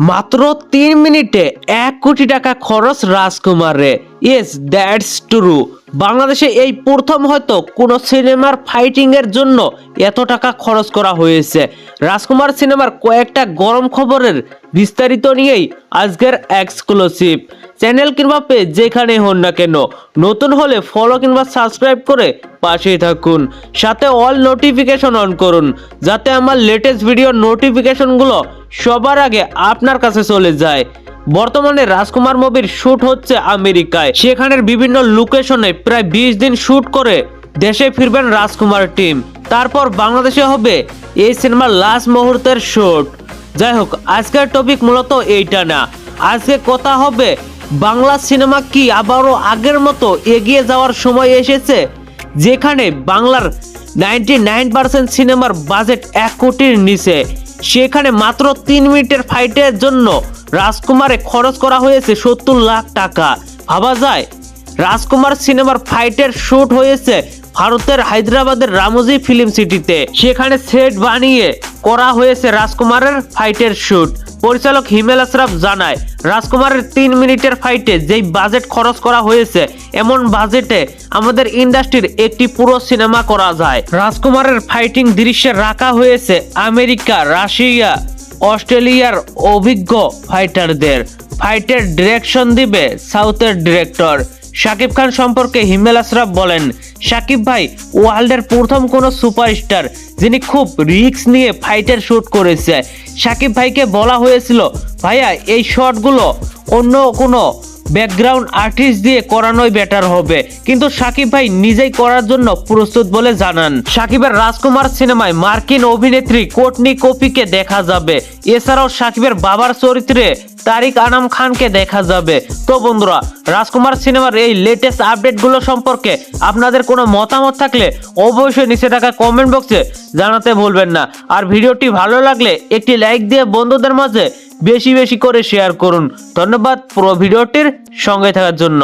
মাত্র তিন মিনিটে এক কোটি টাকা খরচ রাজকুমারে ইয়েস দ্যাটস ট্রু বাংলাদেশে এই প্রথম হয়তো কোনো সিনেমার ফাইটিং এর জন্য এত টাকা খরচ করা হয়েছে। রাজকুমার সিনেমার কয়েকটা গরম খবরের বিস্তারিত নিয়েই আজকের এক্সক্লুসিভ চ্যানেল কিংবা পেজ যেখানে হন না কেন, নতুন হলে ফলো কিংবা সাবস্ক্রাইব করে পাশেই থাকুন। সাথে অল নোটিফিকেশন অন করুন, যাতে আমার লেটেস্ট ভিডিওর নোটিফিকেশনগুলো সবার আগে আপনার কাছে চলে যায়। বর্তমানে রাজকুমার মুভির শুট হচ্ছে আমেরিকায়। সেখানের বিভিন্ন লোকেশনে প্রায় বিশ দিন শুট করে দেশে ফিরবেন রাজকুমার টিম। তারপর বাংলাদেশে হবে এই সিনেমার লাস্ট মুহূর্তের শুট। যাই হোক, আজকের টপিক মূলত এইটা না। আজকে কথা হবে, বাংলা সিনেমা কি আবারও আগের মতো এগিয়ে যাওয়ার সময় এসেছে? যেখানে বাংলার নাইনটি নাইন পার্সেন্ট সিনেমার বাজেট এক কোটির নিচে। সেখানে মাত্র তিন মিনিটের ফাইটের জন্য রাজকুমারে খরচ করা হয়েছে সত্তর লাখ টাকা। ভাবা যায়, রাজকুমার সিনেমার ফাইটের শুট হয়েছে ভারতের হায়দ্রাবাদের রামজি ফিল্ম সিটিতে সেখানে সেট বানিয়ে করা হয়েছে রাজকুমারের ফাইটের শুট পরিচালক হিমেল আশরাফ জানায়, রাজকুমারের তিন মিনিটের ফাইটে যেই বাজেট খরচ করা হয়েছে, এমন বাজেটে আমাদের ইন্ডাস্ট্রির একটি পুরো সিনেমা করা যায়। রাজকুমারের ফাইটিং দৃশ্যে রাখা হয়েছে আমেরিকা, রাশিয়া, অস্ট্রেলিয়ার অভিজ্ঞ ফাইটারদের ফাইটের ডিরেকশন দিবে সাউথের ডিরেক্টর শাকিব খান সম্পর্কে হিমেল আশরাফ বলেন, শাকিব ভাই, ওয়ার্ল্ডের প্রথম কোনো সুপারস্টার যিনি খুব রিক্স নিয়ে ফাইটের শুট করেছে। শাকিব ভাইকে বলা হয়েছিল, ভাইয়া, এই শটগুলো অন্য কোনো ব্যাকগ্রাউন্ড আর্টিস্ট দিয়ে করানোই বেটার হবে। কিন্তু সাকিব ভাই নিজেই করার জন্য প্রস্তুত বলে জানান। সাকিবের রাজকুমার সিনেমায় মার্কিন অভিনেত্রী কোটনি কপিকে দেখা যাবে। এছাড়াও সাকিবের বাবার চরিত্রে তারিক আনাম খানকে দেখা যাবে। তো বন্ধুরা, রাজকুমার সিনেমার এই লেটেস্ট আপডেটগুলো সম্পর্কে আপনাদের কোনো মতামত থাকলে অবশ্যই নিচে থাকা কমেন্ট বক্সে জানাতে ভুলবেন না। আর ভিডিওটি ভালো লাগলে একটি লাইক দিয়ে বন্ধুদের মাঝে বেশি বেশি করে শেয়ার করুন। ধন্যবাদ পুরো ভিডিওটির সঙ্গে থাকার জন্য।